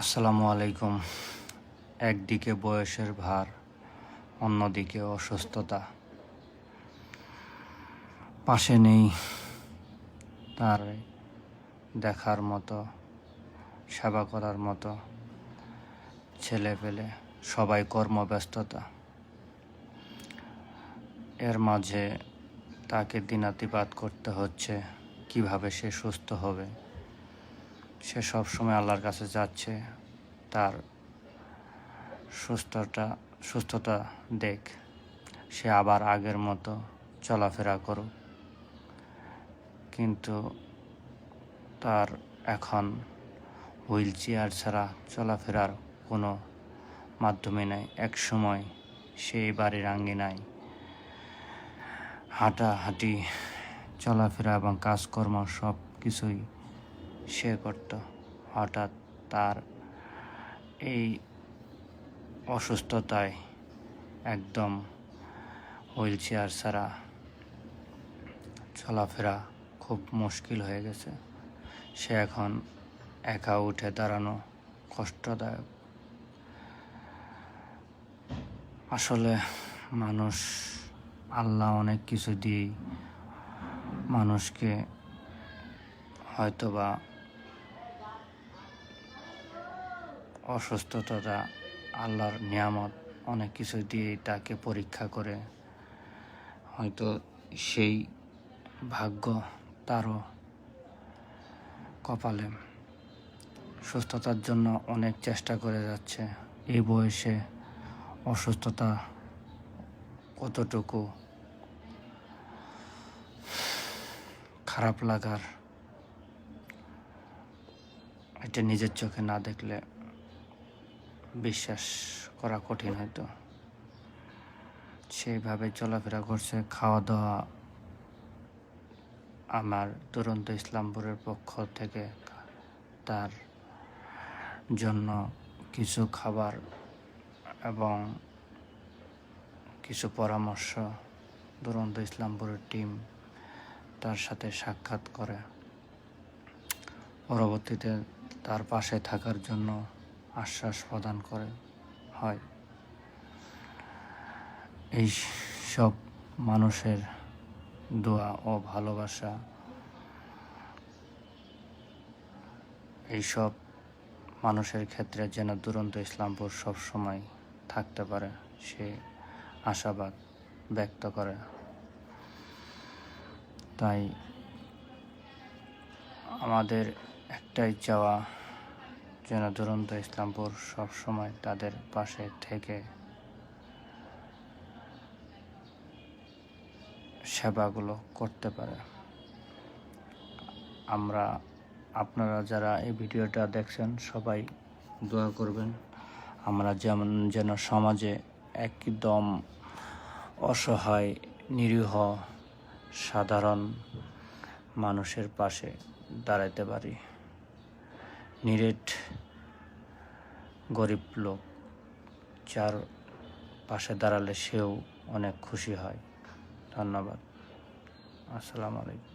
আসসালামু আলাইকুম। একদিকে বয়সের ভার, অন্যদিকে অসুস্থতা। পাশে নেই তার দেখার মতো, সেবা করার মতো ছেলে পেলে সবাই কর্মব্যস্ততা। এর মাঝে তাকে দিনাতিপাত করতে হচ্ছে, কীভাবে সে সুস্থ হবে। সে সব সময় আল্লাহর কাছে যাচ্ছে, তার সুস্থতা সুস্থতা দেখ, সে আবার আগের মতো চলাফেরা করুক। কিন্তু তার এখন হুইল চেয়ার ছাড়া চলাফেরার কোনো মাধ্যমে নাই। এক সময় সেই বাড়ির আঙ্গিনায় হাঁটাহাঁটি, চলাফেরা এবং কাজকর্ম সব কিছুই সে করত। হঠাৎ তার এই অসুস্থতায় একদম হুইল চেয়ার ছাড়া চলাফেরা খুব মুশকিল হয়ে গেছে। সে এখন একা উঠে দাঁড়ানো কষ্টদায়ক। আসলে মানুষ আল্লাহ অনেক কিছু দিয়েই মানুষকে হয়তোবা অসুস্থতা আল্লাহর নিয়ামত অনেক কিছু দিয়ে তাকে পরীক্ষা করে। হয়তো সেই ভাগ্য তারও কপালে। সুস্থতার জন্য অনেক চেষ্টা করে যাচ্ছে। এই বয়সে অসুস্থতা কতটুকু খারাপ লাগার, এটা নিজের চোখে না দেখলে বিশ্বাস করা কঠিন হয়তো। সেইভাবে চলাফেরা করছে খাওয়া দাওয়া আমার দুরন্ত ইসলামপুরের পক্ষ থেকে তার জন্য কিছু খাবার এবং কিছু পরামর্শ দুরন্ত ইসলামপুরের টিম তার সাথে সাক্ষাৎ করে। পরবর্তীতে তার পাশে থাকার জন্য আশ্বাস প্রদান করে, হয়। এই সব মানুষের দোয়া ও ভালোবাসা এইসব মানুষের ক্ষেত্রে যেন দুরন্ত ইসলামপুর সব সময় থাকতে পারে, সে আশাবাদ ব্যক্ত করে। তাই আমাদের একটাই চাওয়া যেন দুরন্ত ইসলামপুর সব সময় তাদের পাশে থেকে সেবাগুলো করতে পারে। আমরা, আপনারা যারা এই ভিডিওটা দেখছেন, সবাই দোয়া করবেন। আমরা যেমন যেন সমাজে একদম অসহায়, নিরীহ, সাধারণ মানুষের পাশে দাঁড়াইতে পারি। নিরেট গরিব লোক যার পাশে দাঁড়ালে সেও অনেক খুশি হয়। ধন্যবাদ। আসসালামু আলাইকুম।